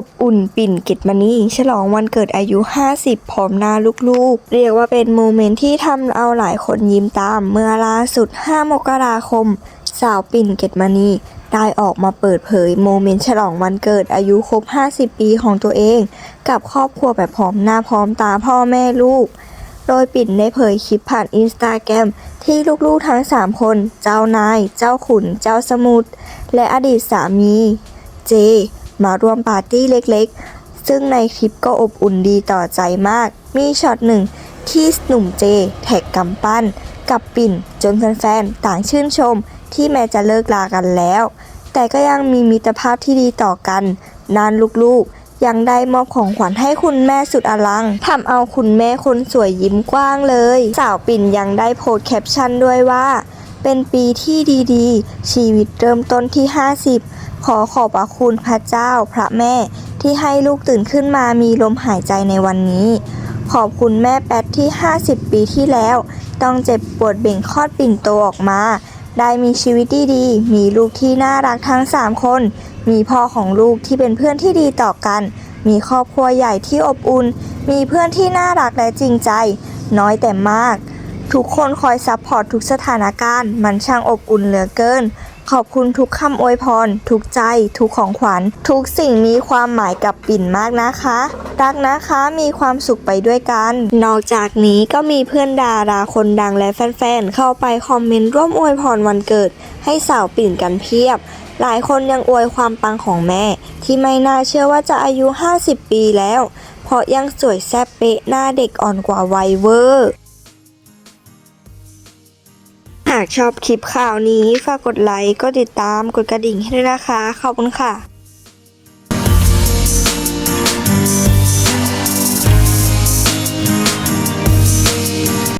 อบอุ่นปิ่นกิตมณีฉลองวันเกิดอายุ 50 พร้อมหน้าลูกๆ เรียกว่าเป็นโมเมนต์ที่ทำเอาหลายคนยิ้มตาม เมื่อล่าสุด 5 มกราคม สาวปิ่นเกตมณีได้ออกมาเปิดเผยโมเมนต์ฉลองวันเกิดอายุครบ 50 ปีของตัวเอง กับครอบครัวแบบพร้อมหน้าพร้อมตาพ่อแม่ลูก โดยปิ่นได้เผยคลิปผ่านอินสตาแกรมที่ลูกๆทั้ง 3 คน เจ้านาย เจ้าขุน เจ้าสมุทรและอดีตสามี เจ มาร่วมปาร์ตี้เล็กๆ ซึ่งในคลิปก็อบอุ่นดีต่อใจมาก มีช็อตหนึ่งที่หนุ่มเจ แท็กกำปั้น กับปิ่นจนแฟนๆต่างชื่นชมที่แม้จะเลิกลากันแล้ว แต่ก็ยังมีมิตรภาพที่ดีต่อกัน นานลูกๆ ยังได้มอบของขวัญให้คุณแม่สุดอลังทำเอาคุณแม่คนสวยยิ้มกว้างเลย สาวปิ่นยังได้โพสแคปชั่นด้วยว่า เป็นปีที่ดีๆ ชีวิตเริ่มต้นที่ 50 ขอขอบพระคุณพระเจ้าพระแม่ที่ให้ลูกตื่นขึ้นมามีลมหายใจในวันนี้ ขอบคุณแม่แป๊ดที่ 50 ปีที่แล้ว ต้องเจ็บปวดเบ่งคลอดปิ่นโตออกมา ได้มีชีวิตที่ดี มีลูกที่น่ารักทั้ง 3 คน มีพ่อของลูกที่เป็นเพื่อนที่ดีต่อกัน มีครอบครัวใหญ่ที่อบอุ่น มีเพื่อนที่น่ารักและจริงใจ น้อยแต่มาก ทุกคนคอยซัพพอร์ตทุกสถานการณ์ มันช่างอบอุ่นเหลือเกิน ขอบคุณทุกคำอวยพร ทุกใจ ทุกของขวัญ ทุกสิ่งมีความหมายกับปิ่นมากนะคะ รักนะคะมีความสุขไปด้วยกัน นอกจากนี้ก็มีเพื่อนดาราคนดังและแฟนๆ เข้าไปคอมเมนต์ร่วมอวยพรวันเกิด ให้สาวปิ่นกันเพียบ หลายคนยังอวยความปังของแม่ ที่ไม่น่าเชื่อว่าจะอายุ 50 ปีแล้ว เพราะยังสวยแซ่บเป๊ะหน้าเด็กอ่อนกว่าวัยเวอร์ากชอบคลิปข่าวนี้ ฝากกดไลค์ กดติดตาม กดกระดิ่งให้ด้วยนะคะ ขอบคุณค่ะ